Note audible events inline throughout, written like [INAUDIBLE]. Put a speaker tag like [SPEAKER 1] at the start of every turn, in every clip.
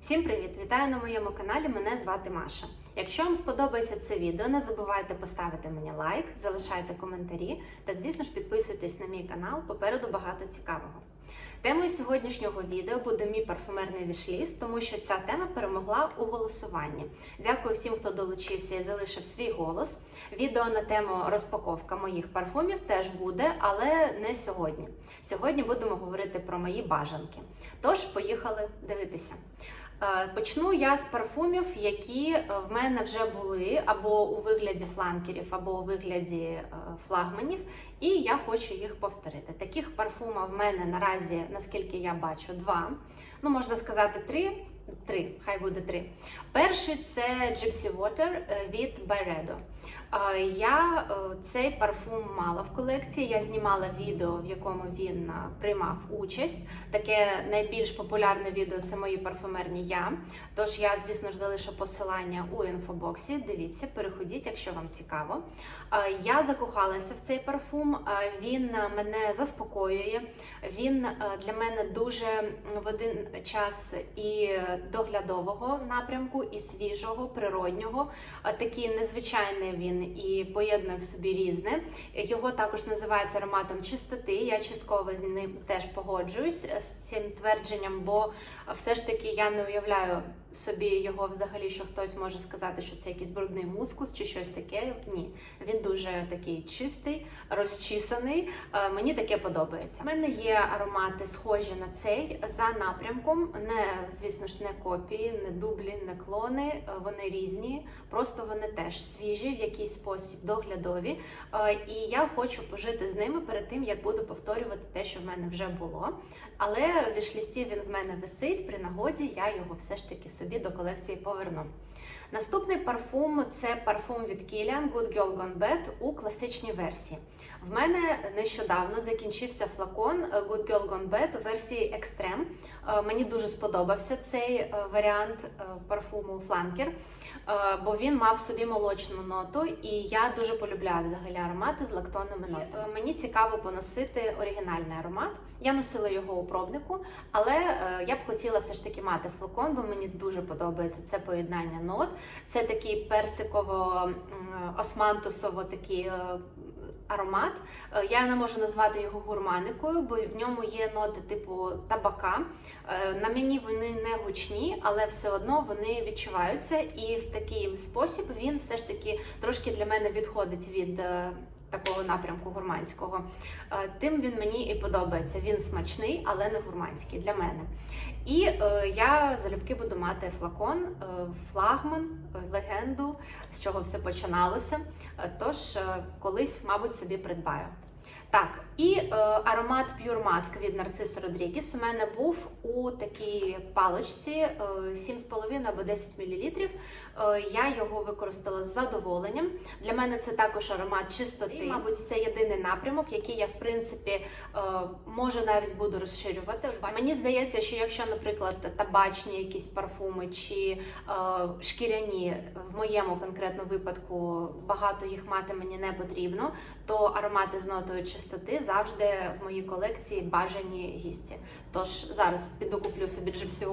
[SPEAKER 1] Всім привіт! Вітаю на моєму каналі. Мене звати Маша. Якщо вам сподобається це відео, не забувайте поставити мені лайк, залишайте коментарі та, звісно ж, підписуйтесь на мій канал. Попереду багато цікавого. Темою сьогоднішнього відео буде мій парфумерний вішліст, тому що ця тема перемогла у голосуванні. Дякую всім, хто долучився і залишив свій голос. Відео на тему розпаковка моїх парфумів теж буде, але не сьогодні. Сьогодні будемо говорити про мої бажанки. Тож, поїхали дивитися. Е, Почну я з парфумів, які е, в мене вже були або у вигляді фланкерів, або у вигляді е, флагманів, і я хочу їх повторити. Таких парфумів в мене наразі, наскільки я бачу, два. Ну, можна сказати, три. Три, хай буде три. Перший це Gypsy Water е, від Byredo. Я е, цей парфум мала в колекції. Я знімала відео, в якому він приймав участь. Таке найбільш популярне відео це мої парфумерні я. Тож я, звісно ж, залишу посилання у інфобоксі. Дивіться, переходіть, якщо вам цікаво. Я закохалася в цей парфум. Він е, мене заспокоює. Він для мене дуже в один час і доглядового напрямку, і свіжого, природнього. Такий незвичайний він і поєднує в собі різне. Його також називають ароматом чистоти. Я частково з ним теж погоджуюсь з цим твердженням, бо все ж таки я не уявляю собі його взагалі, що хтось може сказати, що це якийсь брудний мускус чи щось таке. Ні, він дуже такий чистий, розчісаний. Е, Мені таке подобається. У мене є аромати, схожі на цей за напрямком. Не звісно ж, не копії, не дублі, не клони. Е, Вони різні, просто вони теж свіжі, в якийсь спосіб доглядові. Е, І я хочу пожити з ними перед тим, як буду повторювати те, що в мене вже було. Але в вішлісті він в мене висить. При нагоді я його все ж таки собі до колекції поверну. Наступний парфум це парфум від Kilian Good Girl Gone Bad у класичній версії. В мене нещодавно закінчився флакон Good Girl Gone Bad у версії Extreme. Е, Мені дуже сподобався цей е, варіант е, парфуму е, бо він мав в собі молочну ноту, і я дуже полюбляю взагалі аромати з лактонними нотами. Е, Мені цікаво поносити оригінальний аромат. Я носила його у пробнику, але е, я б хотіла все ж таки мати флакон, бо мені дуже подобається це поєднання нот. Це такий персиково-османтусово такий. Аромат. Е, Я не можу назвати його гурманикою, бо в ньому є ноти типу табака. Е, На мені вони не гучні, але все одно вони відчуваються. І в такий спосіб він все ж таки трошки для мене відходить від е, такого напрямку гурманського. Е, Тим він мені і подобається. Він смачний, але не гурманський для мене. І е, я залюбки буду мати флакон, е, флагман, легенду, з чого все починалося. Тож колись, мабуть, собі придбаю. Так, і е, аромат Pure Mask від Нарцис Родрігіс у мене був у такій палочці е, 7,5 або 10 мл. Е, я його використала з задоволенням. Для мене це також аромат чистоти. І, мабуть, це єдиний напрямок, який я, в принципі, е, може навіть буду розширювати. Мені здається, що якщо, наприклад, табачні якісь парфуми чи е, шкіряні, в моєму конкретно випадку багато їх мати мені не потрібно, то аромати з нотою чистоти завжди в моїй колекції бажані гісті. Тож зараз піду куплю собі Gypsy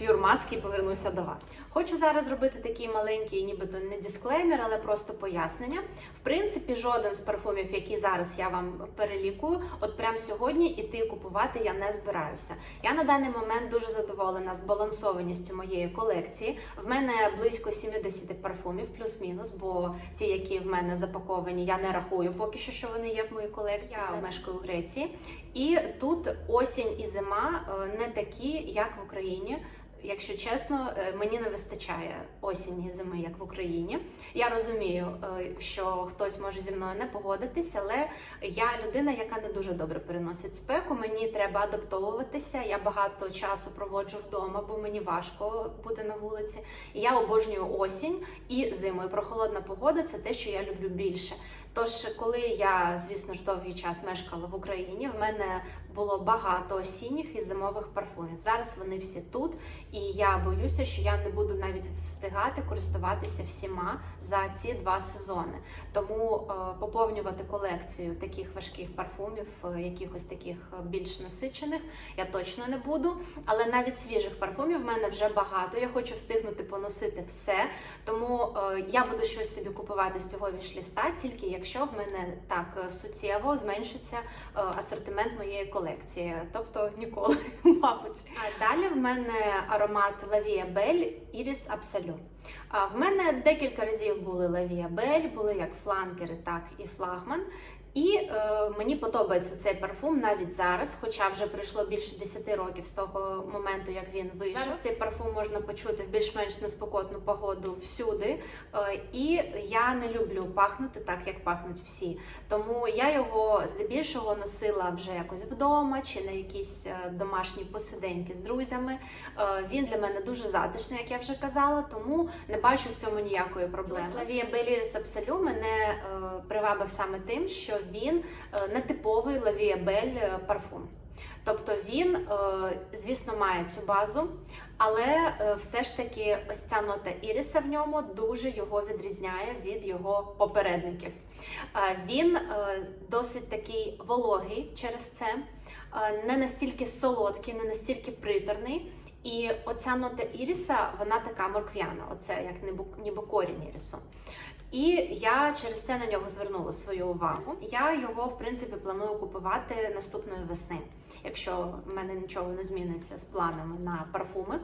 [SPEAKER 1] Water, Pure і повернуся до вас. Хочу зараз зробити такий маленький, нібито не дисклеймер, але просто пояснення. В принципі, жоден з парфумів, які зараз я вам перелікую, от прямо сьогодні іти купувати я не збираюся. Я на даний момент дуже задоволена збалансованістю моєї колекції. В мене близько 70 парфумів, плюс-мінус, бо ті, які в мене запаковані, я не рахую поки що, що вони є в моїй колекції. Я мешкаю в Греції. І тут осінь і зима е, не такі, як в Україні. Якщо чесно, е, мені не вистачає осінні зими, як в Україні. Я розумію, е, що хтось може зі мною не погодитися, але я людина, яка не дуже добре переносить спеку. Мені треба адаптовуватися. Я багато часу проводжу вдома, бо мені важко бути на вулиці. Я обожнюю осінь і зиму. І прохолодна погода це те, що я люблю більше. Тож, коли я, звісно ж, довгий час мешкала в Україні, в мене було багато осінніх і зимових парфумів. Зараз вони всі тут, і я боюся, що я не буду навіть встигати користуватися всіма за ці два сезони. Тому е, поповнювати колекцію таких важких парфумів, е, якихось таких е, більш насичених, я точно не буду. Але навіть свіжих парфумів в мене вже багато. Я хочу встигнути поносити все. Тому я буду щось собі купувати з цього вішліста, тільки якщо в мене так суттєво зменшиться асортимент моєї колекції, тобто ніколи, [LAUGHS] мабуть. А далі в мене аромат Лавія Бель Іріс Iris Absolu. А в мене декілька разів були Лавія Бель, були як фланкери, так і флагман. І е, мені подобається цей парфум навіть зараз, хоча вже пройшло більше 10 років з того моменту, як він вийшов. Зараз цей парфум можна почути в більш-менш неспокотну погоду всюди. Е, і я не люблю пахнути так, як пахнуть всі. Тому я його здебільшого носила вже якось вдома чи на якісь е, домашні посиденьки з друзями. Е, він для мене дуже затишний, як я вже казала, тому не бачу в цьому ніякої проблеми. Славія Беліріс Абсолю мене е, привабив саме тим, що він е, не типовий Лавія Бель е, парфум. Тобто він, е, звісно, має цю базу, але все ж таки ось ця нота Іріса в ньому дуже його відрізняє від його попередників. Він досить такий вологий через це, не настільки солодкий, не настільки приторний. І оця нота Іріса, вона така морквяна, оце як ніби корінь Ірісу. І я через це на нього звернула свою увагу. Я його, в принципі, планую купувати наступної весни, якщо в мене нічого не зміниться з планами на парфуми.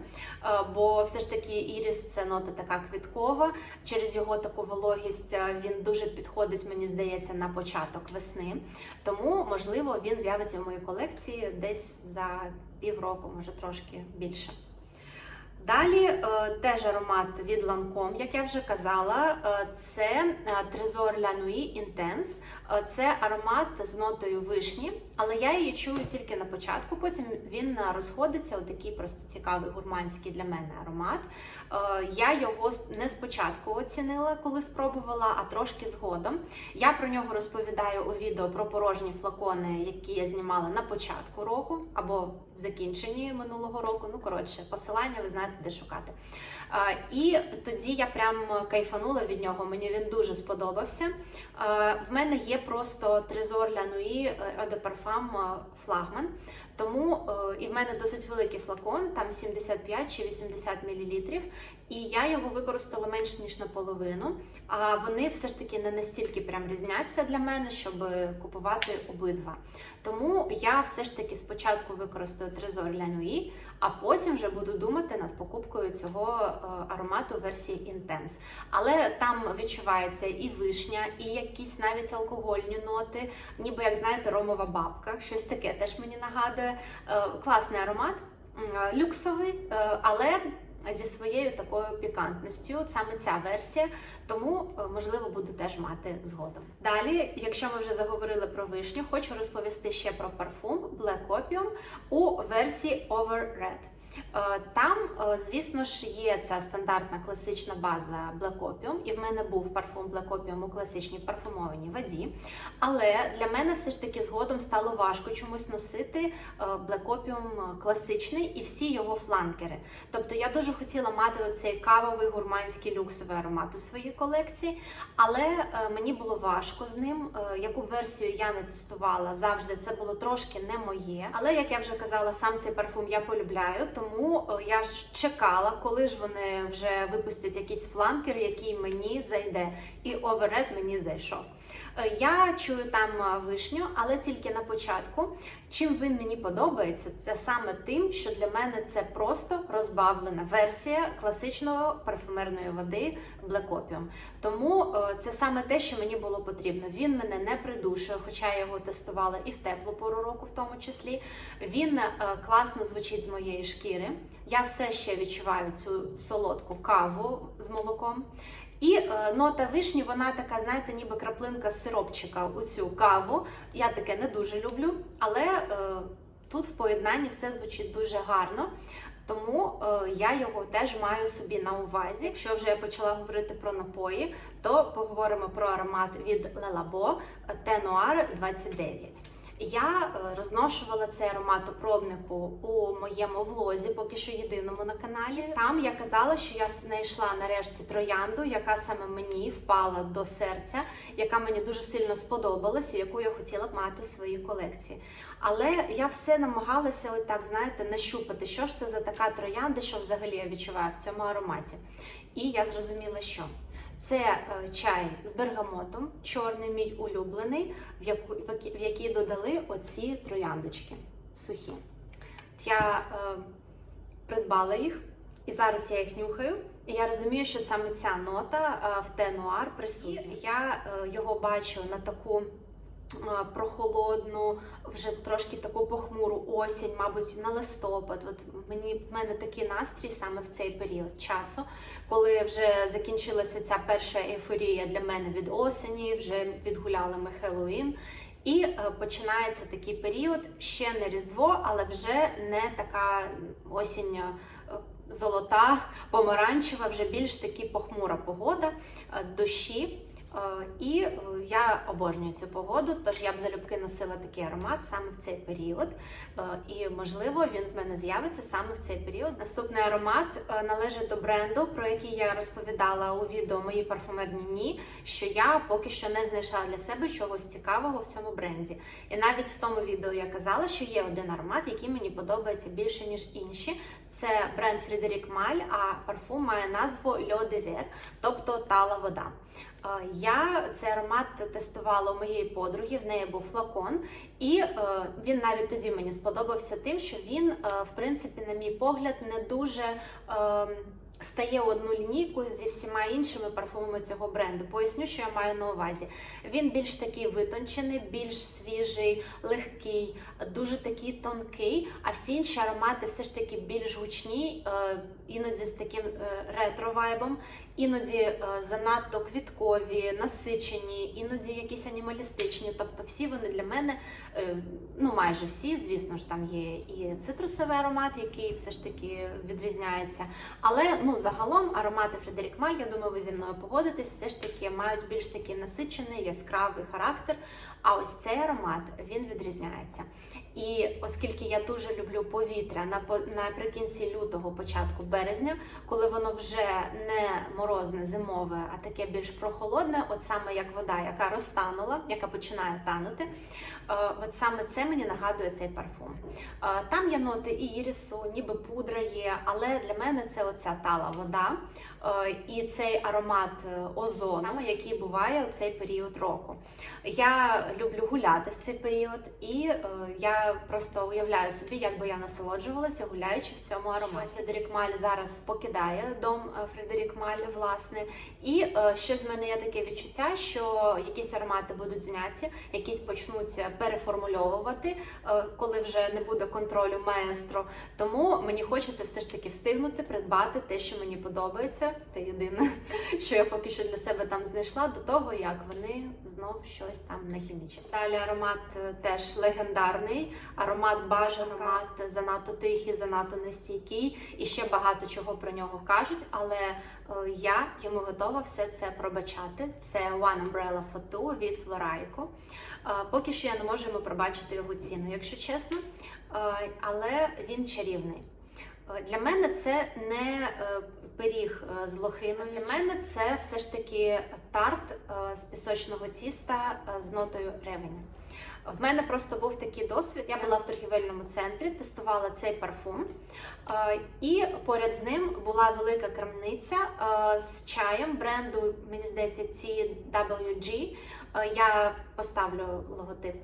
[SPEAKER 1] Е, Бо все ж таки Іріс це нота така квіткова. Через його таку вологість е, він дуже підходить, мені здається, на початок весни. Тому, можливо, він з'явиться в моїй колекції десь за півроку, може трошки більше. Далі е, теж аромат від Lancome, як я вже казала, е, це е, Trésor La Nuit Intense. Це аромат з нотою вишні, але я її чую тільки на початку. Потім він розходиться у такий просто цікавий гурманський для мене аромат. Я його не спочатку оцінила, коли спробувала, а трошки згодом. Я про нього розповідаю у відео про порожні флакони, які я знімала на початку року або закінченні минулого року. Ну коротше, посилання ви знаєте, де шукати. І тоді я прям кайфанула від нього. Мені він дуже сподобався. В мене є просто Трезор Ля Нуї Eau de Parfum флагман. Тому е, і в мене досить великий флакон, там 75 чи 80 мл, і я його використала менш ніж наполовину. А вони все ж таки не настільки прям різняться для мене, щоб купувати обидва. Тому я все ж таки спочатку використаю Трезор Ля Нуї, а потім вже буду думати над покупкою цього е, аромату версії Intense. Але там відчувається і вишня, і якісь навіть алкогольні ноти, ніби як знаєте, ромова бабка. Щось таке теж мені нагадує. Е, Класний аромат, е, люксовий, е, але. Зі своєю такою пікантністю, От саме ця версія, тому е, можливо буду теж мати згодом. Далі, якщо ми вже заговорили про вишню, хочу розповісти ще про парфум Black Opium у версії Over Red. Е, Там, е, звісно ж, є ця стандартна класична база Black Opium, і в мене був парфум Black Opium у класичній парфумованій воді. Але для мене все ж таки згодом стало важко чомусь носити е, Black Opium класичний і всі його фланкери. Тобто я дуже хотіла мати оцей кавовий гурманський люксовий аромат у своїй колекції, але мені було важко з ним. Яку версію я не тестувала, завжди це було трошки не моє. Але як я вже казала, сам цей парфум я полюбляю, тому е, я ж чекала, коли ж вони вже випустять якийсь фланкер, який мені зайде. І оверед мені зайшов. Е, Я чую там е, вишню, але тільки на початку. Чим він мені подобається, це саме тим, що для мене це просто розбавлена версія класичної парфумерної води Black Opium. Тому е, це саме те, що мені було потрібно. Він мене не придушує, хоча я його тестувала і в теплу пору року, в тому числі. Він класно звучить з моєї шкіри. Я все ще відчуваю цю солодку каву з молоком. І е, нота вишні, вона така, знаєте, ніби краплинка сиропчика у цю каву. Я таке не дуже люблю, але е, тут в поєднанні все звучить дуже гарно. Тому е, я його теж маю собі на увазі. Якщо вже я почала говорити про напої, то поговоримо про аромат від Lelabo Те-Нуар 29. Я е, розношувала цей аромат у пробнику у моєму влозі, поки що єдиному на каналі. Там я казала, що я знайшла нарешті троянду, яка саме мені впала до серця, яка мені дуже сильно сподобалася, яку я хотіла б мати в своїй колекції. Але я все намагалася, от так знаєте, нащупати, що ж це за така троянда, що взагалі я відчуваю в цьому ароматі. І я зрозуміла, що це е, чай з бергамотом, чорний мій улюблений, в, яку, в, який додали оці трояндочки сухі. Я е, придбала їх, і зараз я їх нюхаю. І я розумію, що саме ця нота е, в те нуар присутня. Я е, його бачу на таку прохолодну, вже трошки таку похмуру осінь, мабуть, на листопад. От мені в мене такий настрій саме в цей період часу, коли вже закінчилася ця перша ейфорія для мене від осені, вже відгуляли ми Хеллоуін. І е, починається такий період, ще не Різдво, але вже не така осінь е, золота, помаранчева, вже більш таки похмура погода, е, дощі. Е, І е, я обожнюю цю погоду, тож я б залюбки носила такий аромат саме в цей період. Е, І можливо він в мене з'явиться саме в цей період. Наступний аромат належить до бренду, про який я розповідала у відео мої парфумерні ні, що я поки що не знайшла для себе чогось цікавого в цьому бренді. І навіть в тому відео я казала, що є один аромат, який мені подобається більше ніж інші. Це бренд Фредерік Маль, а парфум має назву Льо де тобто тала вода. Я цей аромат тестувала у моєї подруги, в неї був флакон, і е, він навіть тоді мені сподобався тим, що він, е, в принципі, на мій погляд, не дуже. Е, Стає одну лінійку зі всіма іншими парфумами цього бренду. Поясню, що я маю на увазі. Він більш такий витончений, більш свіжий, легкий, дуже такий тонкий. А всі інші аромати все ж таки більш гучні, іноді з таким е, ретро-вайбом, іноді е, занадто квіткові, насичені, іноді якісь анімалістичні. Тобто, всі вони для мене, е, ну майже всі, звісно ж, там є і цитрусовий аромат, який все ж таки відрізняється. Але ну загалом аромати Фредерік Маль, я думаю, ви зі мною погодитесь, все ж таки мають більш такий насичений, яскравий характер. А ось цей аромат він відрізняється. І оскільки я дуже люблю повітря на по- наприкінці лютого, початку березня, коли воно вже не морозне, зимове, а таке більш прохолодне, от саме як вода, яка розтанула, яка починає танути. е, От саме це мені нагадує цей парфум. Е, Там є ноти і ірісу, ніби пудра є, але для мене це оця тала вода і цей аромат е, озону, який буває у цей період року. Я люблю гуляти в цей період, і е, я просто уявляю собі, як би я насолоджувалася, гуляючи в цьому ароматі. Фредерік Маль зараз покидає дом е, Фредерік Маль, власне, і е, щось в мене є таке відчуття, що якісь аромати будуть зняті, якісь почнуться переформульовувати, е, коли вже не буде контролю маестро. Тому мені хочеться все ж таки встигнути придбати те, що мені подобається. Те єдине, [LAUGHS] що я поки що для себе там знайшла, до того як вони знов щось там не хімічать. Далі аромат е, теж легендарний. Аромат аромат занадто тихий, занадто нестійкий, і ще багато чого про нього кажуть. Але е, я йому готова все це пробачати. Це One Umbrella Two від Флорайко. Е, Поки що я не можу йому пробачити його ціну, якщо чесно, але він чарівний. Е, Для мене це не е, пиріг е, з лохиною. Для мене це все ж таки тарт з пісочного тіста з нотою ревеня. В мене просто був такий досвід. Я була в торгівельному центрі, тестувала цей парфум, і поряд з ним була велика крамниця з чаєм бренду, мені здається, TWG. Я поставлю логотип.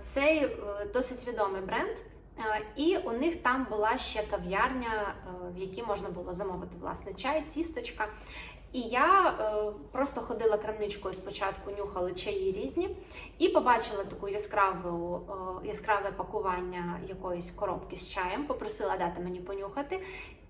[SPEAKER 1] Цей досить відомий бренд. Е, І у них там була ще кав'ярня, е, в якій можна було замовити власне чай, тісточка. І я е, просто ходила крамничкою спочатку, нюхала чаї різні, і побачила таку яскраву, е, яскраве пакування якоїсь коробки з чаєм, попросила дати мені понюхати.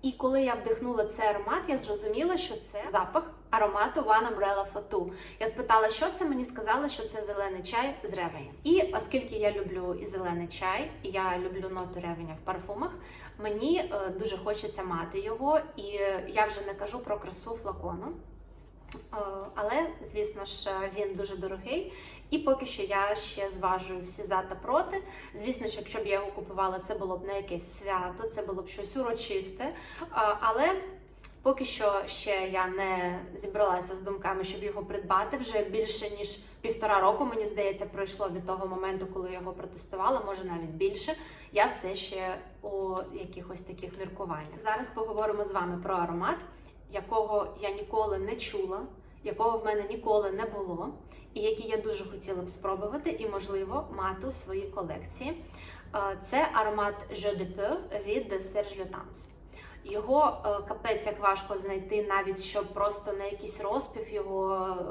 [SPEAKER 1] І коли я вдихнула цей аромат, я зрозуміла, що це запах аромату One Umbrella for Я спитала, що це, мені сказали, що це зелений чай з ревенем. І оскільки я люблю і зелений чай, і я люблю ноту ревеня в парфумах, Мені е, дуже хочеться мати його, і е, я вже не кажу про красу флакону. Е, Але, звісно ж, він дуже дорогий, і поки що я ще зважую всі за та проти. Звісно ж, якщо б я його купувала, це було б на якесь свято, це було б щось урочисте. Але поки що ще я не зібралася з думками, щоб його придбати. Вже більше ніж півтора року, мені здається, пройшло від того моменту, коли я його протестувала, може навіть більше. Я все ще у якихось таких міркуваннях. Зараз поговоримо з вами про аромат, якого я ніколи не чула, якого в мене ніколи не було, і який я дуже хотіла б спробувати і, можливо, мати у своїй колекції. Е, Це аромат Je de Peu від Serge Lutens. Його е, капець як важко знайти, навіть щоб просто на якийсь розпів його е,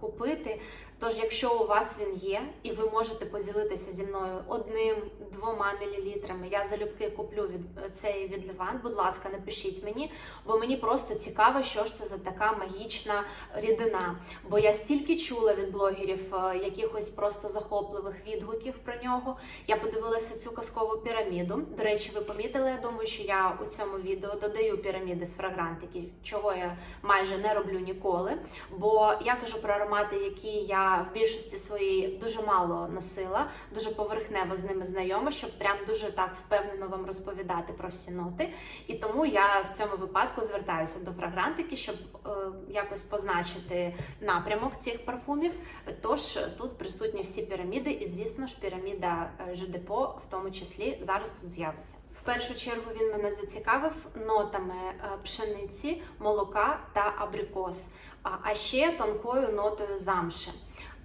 [SPEAKER 1] купити. Тож, якщо у вас він є, і ви можете поділитися зі мною одним-двома мілілітрами, я залюбки куплю від е, цей від Левант. Будь ласка, напишіть мені, бо мені просто цікаво, що ж це за така магічна рідина. Бо я стільки чула від блогерів е, якихось просто захопливих відгуків про нього. Я подивилася цю казкову піраміду. До речі, ви помітили, я думаю, що я у цьому відео додаю піраміди з фрагрантики, чого я майже не роблю ніколи. Бо я кажу про аромати, які я в більшості своїй дуже мало носила, дуже поверхнево з ними знайома, щоб прям дуже так впевнено вам розповідати про всі ноти. І тому я в цьому випадку звертаюся до фрагрантики, щоб е, якось позначити напрямок цих парфумів. Тож тут присутні всі піраміди, і звісно ж, піраміда е, Жидепо в тому числі зараз тут з'явиться. В першу чергу він мене зацікавив нотами е, пшениці, молока та абрикос, а ще тонкою нотою замши.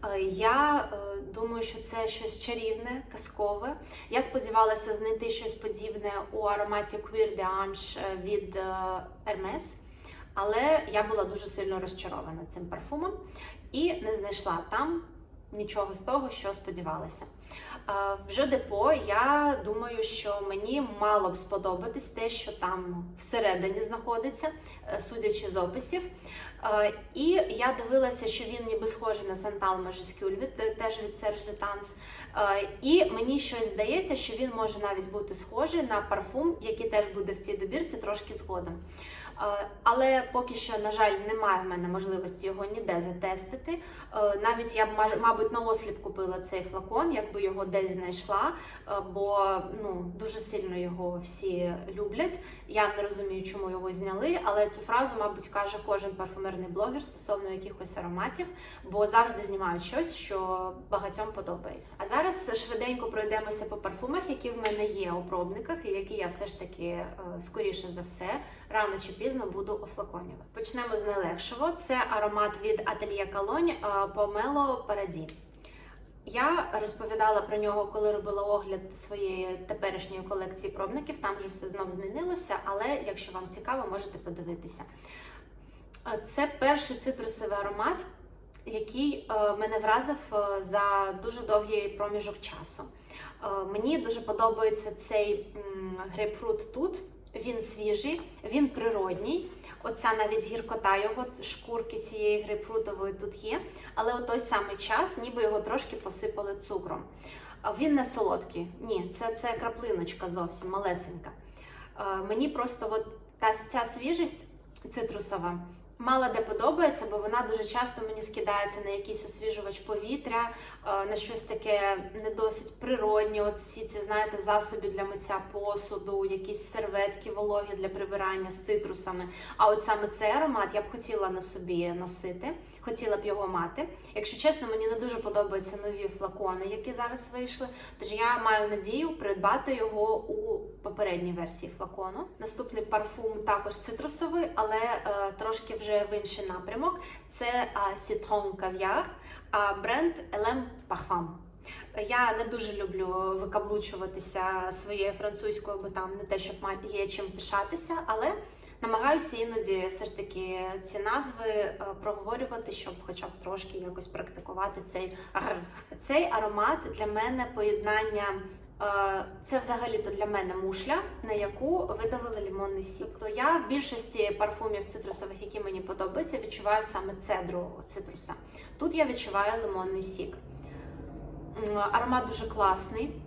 [SPEAKER 1] Е, Я е, думаю, що це щось чарівне, казкове. Я сподівалася знайти щось подібне у ароматі Queer de Ange від е, Hermes, але я була дуже сильно розчарована цим парфумом і не знайшла там нічого з того, що сподівалася. Е, Вже депо, я думаю, що мені мало б сподобатись те, що там всередині знаходиться, е, судячи з описів. Е, І я дивилася, що він ніби схожий на Сантал Majuscule, від теж від Lutens. Е, І мені щось здається, що він може навіть бути схожий на парфум, який теж буде в цій добірці трошки згодом. Е, Але поки що, на жаль, немає в мене можливості його ніде затестити. Е, Навіть я б мабуть наосліп купила цей флакон, якби його десь знайшла, е, бо ну дуже сильно його всі люблять. Я не розумію, чому його зняли, але цю фразу, мабуть, каже кожен парфумерний блогер стосовно якихось ароматів, бо завжди знімають щось, що багатьом подобається. А зараз швиденько пройдемося по парфумах, які в мене є у пробниках, і які я все ж таки скоріше за все рано чи пізно буду офлаконювати. Почнемо з найлегшого. Це аромат від Atelier е, Pomelo Paradis. Я розповідала про нього, коли робила огляд своєї теперішньої колекції пробників. Там вже все знов змінилося, але якщо вам цікаво, можете подивитися. Е, Це перший цитрусовий аромат, який е, мене вразив е, за дуже довгий проміжок часу. Мені дуже подобається цей грейпфрут тут. Він свіжий, він природній. Оця навіть гіркота його шкурки цієї грейпфрутової тут є. Але у той самий час, ніби його трошки посипали цукром. Він не солодкий. Ні, це, це краплиночка зовсім малесенька. Е, Мені просто от та ця свіжість цитрусова мало де подобається, бо вона дуже часто мені скидається на якийсь освіжувач повітря, е, на щось таке не досить природнє. От всі ці, знаєте, засоби для миття посуду, якісь серветки вологі для прибирання з цитрусами. А от саме цей аромат я б хотіла на собі носити, хотіла б його мати. Якщо чесно, мені не дуже подобаються нові флакони, які зараз вийшли. Тож я маю надію придбати його у попередній версії флакону. Наступний парфум також цитрусовий, але е, трошки вже в інший напрямок. Це е, Caviar, а бренд LM Parfum. Я не дуже люблю викаблучуватися своєю французькою, бо там не те, щоб є чим пишатися, але намагаюся іноді все ж таки ці назви е, проговорювати, щоб хоча б трошки якось практикувати цей ар. Цей аромат для мене поєднання. е, Це взагалі-то для мене мушля, на яку видавили лімонний сік. Тобто я в більшості парфумів цитрусових, які мені подобаються, відчуваю саме цедру цитруса. Тут я відчуваю лимонний сік. Аромат дуже класний.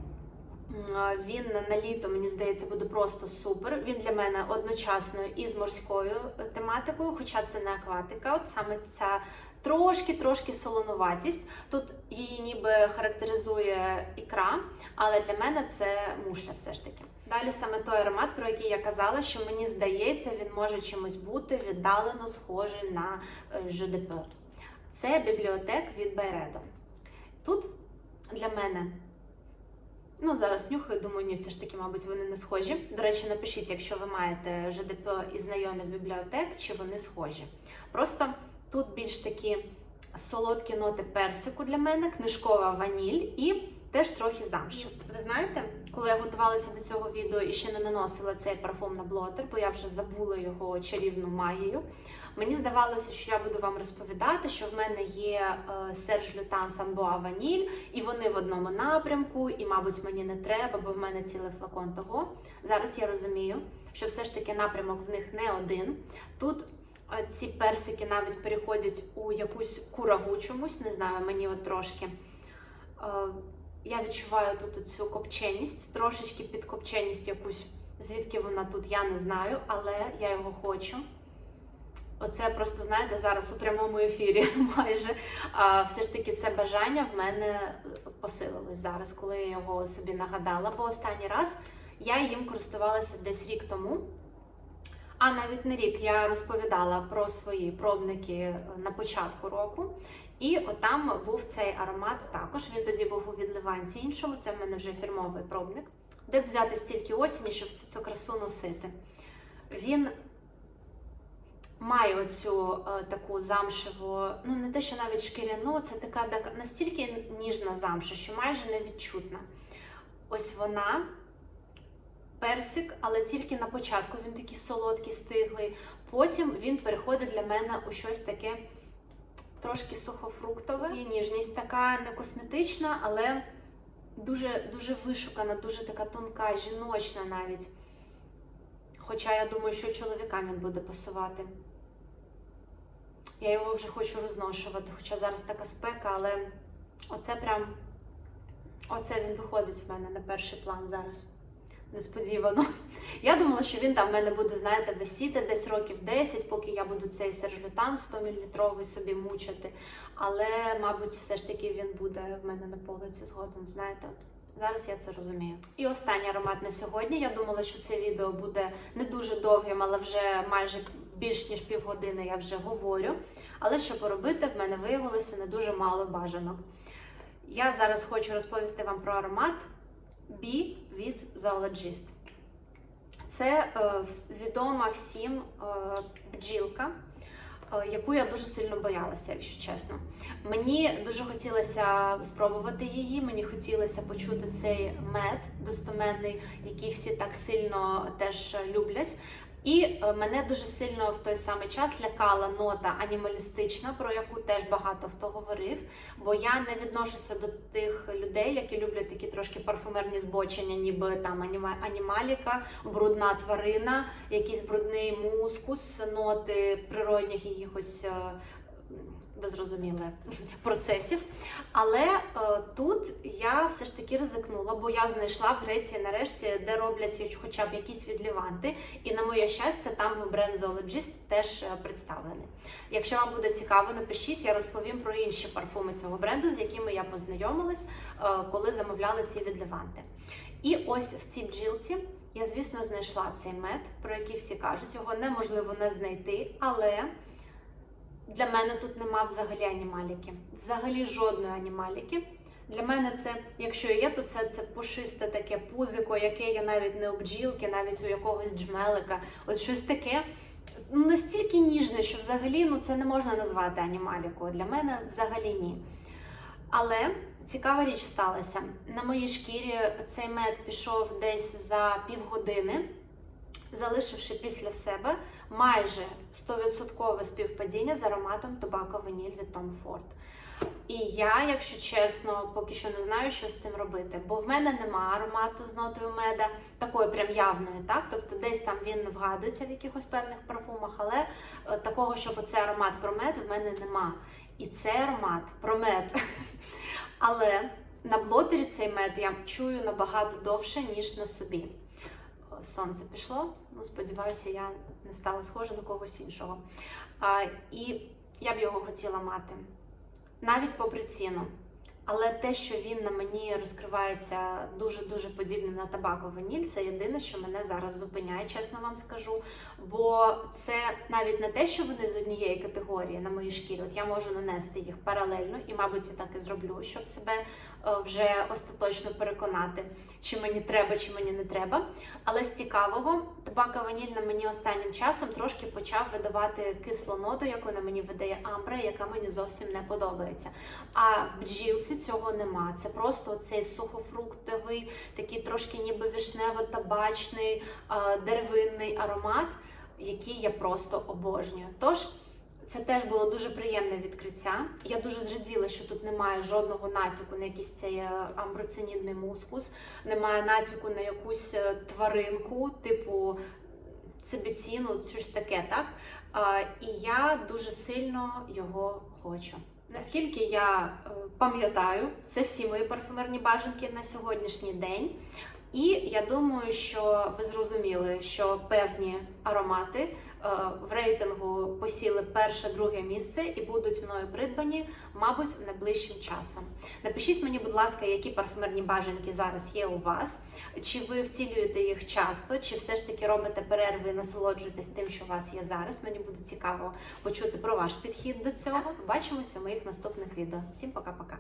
[SPEAKER 1] Він на літо, мені здається, буде просто супер. Він для мене одночасно і з морською е, тематикою, хоча це не акватика. От саме ця трошки-трошки солонуватість. Тут її ніби характеризує ікра, але для мене це мушля все ж таки. Далі саме той аромат, про який я казала, що мені здається, він може чимось бути віддалено схожий на е, ЖДП. Це бібліотек від Байредо. Тут для мене Ну, зараз нюхаю, думаю, ні, все ж таки, мабуть, вони не схожі. До речі, напишіть, якщо ви маєте ЖДП і знайомі з бібліотек, чи вони схожі. Просто тут більш такі солодкі ноти персику для мене, книжкова ваніль і теж трохи замші. Ви знаєте, коли я готувалася до цього відео і ще не наносила цей парфум на блотер, бо я вже забула його чарівну магію. Мені здавалося, що я буду вам розповідати, що в мене є Серж Лютан Санбоа Ваніль, і вони в одному напрямку, і, мабуть, мені не треба, бо в мене цілий флакон того. Зараз я розумію, що все ж таки напрямок в них не один. Тут е, ці персики навіть переходять у якусь курагу чомусь, не знаю, мені от трошки. Е, я відчуваю тут цю копченість, трошечки підкопченість якусь, звідки вона тут, я не знаю, але я його хочу. Оце просто, знаєте, зараз у прямому ефірі [LAUGHS] майже. А, все ж таки, це бажання в мене посилилось зараз, коли я його собі нагадала. Бо останній раз я їм користувалася десь рік тому. А навіть не рік я розповідала про свої пробники на початку року. І отам був цей аромат також. Він тоді був у відливанці іншому. Це в мене вже фірмовий пробник. Де взяти стільки осені, щоб всю цю красу носити? Він має оцю е, таку замшеву, ну не те, що навіть шкіряну, це така настільки ніжна замша, що майже невідчутна. Ось вона, персик, але тільки на початку він такий солодкий, стиглий. Потім він переходить для мене у щось таке трошки сухофруктове. І ніжність така не косметична, але дуже, дуже вишукана, дуже така тонка, жіночна навіть. Хоча я думаю, що чоловікам він буде пасувати. Я його вже хочу розношувати, хоча зараз така спека, але оце прям оце він виходить в мене на перший план зараз. Несподівано. Я думала, що він там в мене буде, знаєте, висіти десь років 10, поки я буду цей сержлютан 100 мл собі мучити. Але, мабуть, все ж таки він буде в мене на полиці згодом. Знаєте, Зараз я це розумію. І останній аромат на сьогодні. Я думала, що це відео буде не дуже довгим, але вже майже більш ніж півгодини я вже говорю. Але що поробити, в мене виявилося не дуже мало бажанок. Я зараз хочу розповісти вам про аромат Bee від Zoologist. Це е, відома всім е, бджілка, е, яку я дуже сильно боялася, якщо чесно. Мені дуже хотілося спробувати її, мені хотілося почути цей мед достоменний, який всі так сильно теж люблять. І е, мене дуже сильно в той самий час лякала нота анімалістична, про яку теж багато хто говорив. Бо я не відношуся до тих людей, які люблять такі трошки парфумерні збочення, ніби там аніма- анімаліка, брудна тварина, якийсь брудний мускус, ноти природних якихось. Ви зрозуміли процесів. Але е, тут я все ж таки ризикнула, бо я знайшла в Греції нарешті, де робляться хоча б якісь відліванти. І на моє щастя, там бренд Zoologist теж е, представлений. Якщо вам буде цікаво, напишіть, я розповім про інші парфуми цього бренду, з якими я познайомилась, е, коли замовляли ці відливанти. І ось в цій бджілці я, звісно, знайшла цей мед, про який всі кажуть, його неможливо не знайти, але. Для мене тут нема взагалі анімаліки. Взагалі жодної анімаліки. Для мене це, якщо є, то це, це пушисте таке пузико, яке є навіть не у бджілки, навіть у якогось джмелика. От щось таке ну, настільки ніжне, що взагалі ну, це не можна назвати анімалікою. Для мене взагалі ні. Але цікава річ сталася. На моїй шкірі цей мед пішов десь за півгодини залишивши після себе майже 100% співпадіння з ароматом Tobacco Vanille від Tom Ford. І я, якщо чесно, поки що не знаю, що з цим робити, бо в мене нема аромату з нотою меда, такої прям явної, так? Тобто десь там він вгадується в якихось певних парфумах, але е, такого, щоб оцей аромат про мед, в мене нема. І це аромат про мед. [LAUGHS] Але на блотері цей мед я чую набагато довше, ніж на собі. Сонце пішло. Ну, сподіваюся, я не стала схожа на когось іншого. А, і я б його хотіла мати. Навіть попри ціну. Але те, що він на мені розкривається дуже-дуже подібним на табако ваніль, це єдине, що мене зараз зупиняє, чесно вам скажу. Бо це навіть не те, що вони з однієї категорії на моїй шкірі. От я можу нанести їх паралельно, і, мабуть, я так і зроблю, щоб себе вже остаточно переконати, чи мені треба, чи мені не треба. Але з цікавого, табака ваніль на мені останнім часом трошки почав видавати кислу ноту, яку на мені видає амбра, яка мені зовсім не подобається. А в бджілці цього нема. Це просто цей сухофруктовий, такий трошки ніби вишнево-табачний, е, деревинний аромат, який я просто обожнюю. Тож. Це теж було дуже приємне відкриття. Я дуже зраділа, що тут немає жодного натяку на якийсь цей е, амброцинідний мускус, немає натяку на якусь е, тваринку, типу цибіціну, щось таке, так? І я дуже сильно його хочу. Наскільки я е, пам'ятаю, це всі мої парфюмерні бажанки на сьогоднішній день. І я думаю, що ви зрозуміли, що певні аромати е, в рейтингу посіли перше, друге місце і будуть мною придбані, мабуть, найближчим часом. Напишіть мені, будь ласка, які парфюмерні бажанки зараз є у вас, чи ви втілюєте їх часто, чи все ж таки робите перерви і насолоджуєтесь тим, що у вас є зараз. Мені буде цікаво почути про ваш підхід до цього. Побачимося у моїх наступних відео. Всім пока-пока.